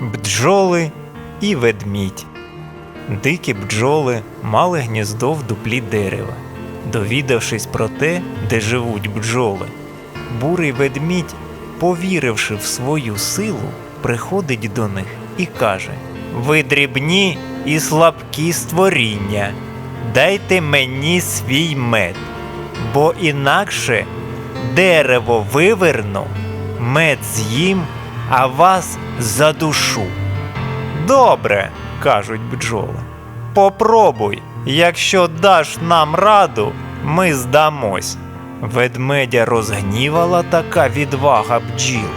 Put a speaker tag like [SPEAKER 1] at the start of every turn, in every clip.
[SPEAKER 1] бджоли і ведмідь. Дикі бджоли мали гніздо в дуплі дерева. Довідавшись про те, де живуть бджоли, бурий ведмідь, повіривши в свою силу, приходить до них і каже: Ви дрібні і слабкі створіння, дайте мені свій мед, бо інакше дерево виверну, мед з'їм, а вас задушу. Добре, кажуть бджоли. Попробуй, якщо даш нам раду, ми здамось. Ведмедя розгнівала така відвага бджіл.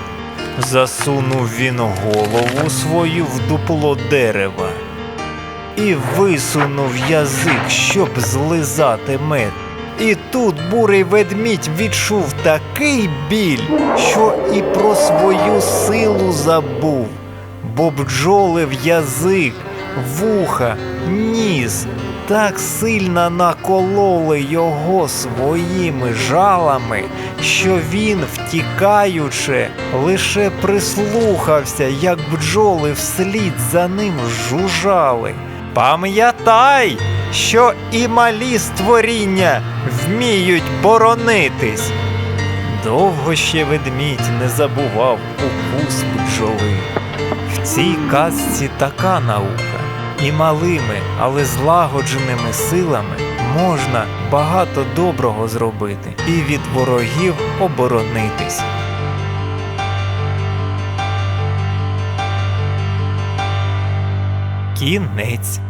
[SPEAKER 1] Засунув він голову свою в дупло дерева і висунув язик, щоб злизати мед. І тут бурий ведмідь відчув такий біль, що і про свою силу забув, бо бджоли в язик, вуха, ніс так сильно накололи його своїми жалами, що він, втікаючи, лише прислухався, як бджоли вслід за ним жужжали. Пам'ятай, що і малі створіння вміють боронитись. Довго ще ведмідь не забував укус бджоли. В цій казці така наука. І малими, але злагодженими силами можна багато доброго зробити і від ворогів оборонитись. Кінець.